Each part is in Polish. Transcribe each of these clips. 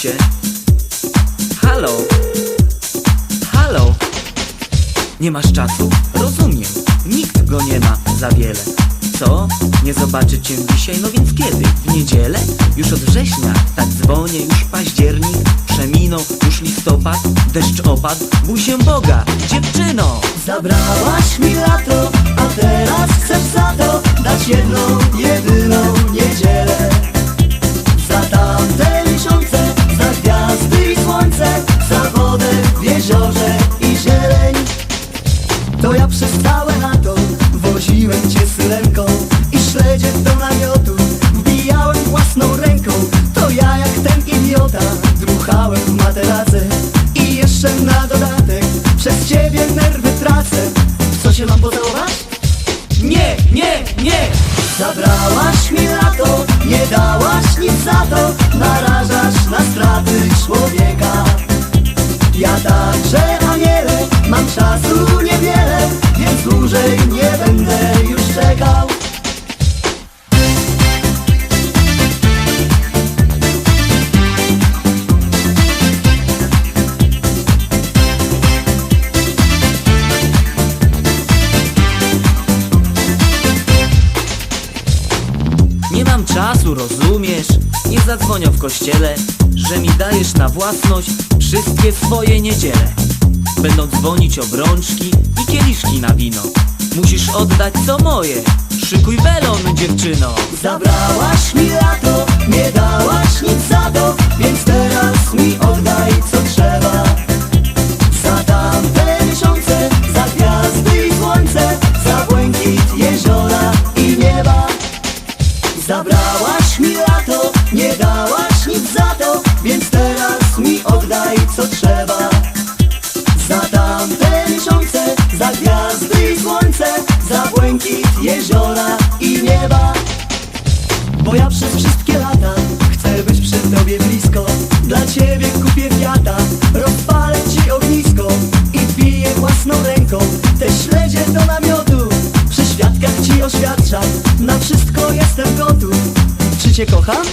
się. Halo, halo, nie masz czasu, rozumiem, nikt go nie ma za wiele. Co? Nie zobaczy cię dzisiaj, no więc kiedy? W niedzielę? Już od września, tak dzwonię, już październik, przeminął, już listopad, deszcz opadł, bój się Boga, dziewczyno! Zabrałaś mi lato, a teraz chcesz za to dać jedną materace i jeszcze na dodatek przez ciebie nerwy tracę. Co się mam pocałować? Nie, nie, nie! Zabrałaś mi lato, nie dałaś nic za to Narażasz na straty człowieka czasu, rozumiesz? Nie zadzwonią w kościele, że mi dajesz na własność wszystkie swoje niedziele. Będą dzwonić obrączki i kieliszki na wino. Musisz oddać co moje. Szykuj welon, dziewczyno. Zabrałaś mi lato, Zabrałaś mi lato, nie dałaś nic za to Więc teraz mi oddaj co trzeba. Za tamte miesiące, za gwiazdy i słońce Za błękit jeziora i nieba. Bo ja przez wszystkie lata chcę być przy tobie blisko. Dla ciebie kupię wiata, rozpalę ci ognisko I wbiję własną ręką. Te śledzie do namiotu Przy świadkach ci oświadczam, na wszystko cię kocham?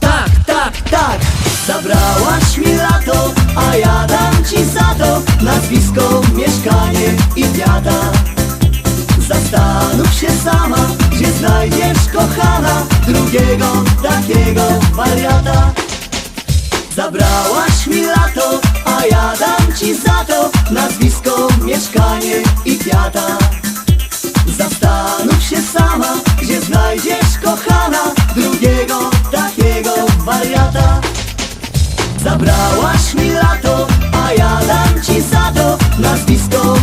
Tak, tak, tak. Zabrałaś mi lato, a ja dam ci za to Nazwisko, mieszkanie i wiata. Zastanów się sama, gdzie znajdziesz kochana Drugiego takiego wariata. Zabrałaś mi lato, a ja dam ci za to Nazwisko, mieszkanie i kwiata Zabrałaś mi lato, a ja dam ci za to Nazwisko.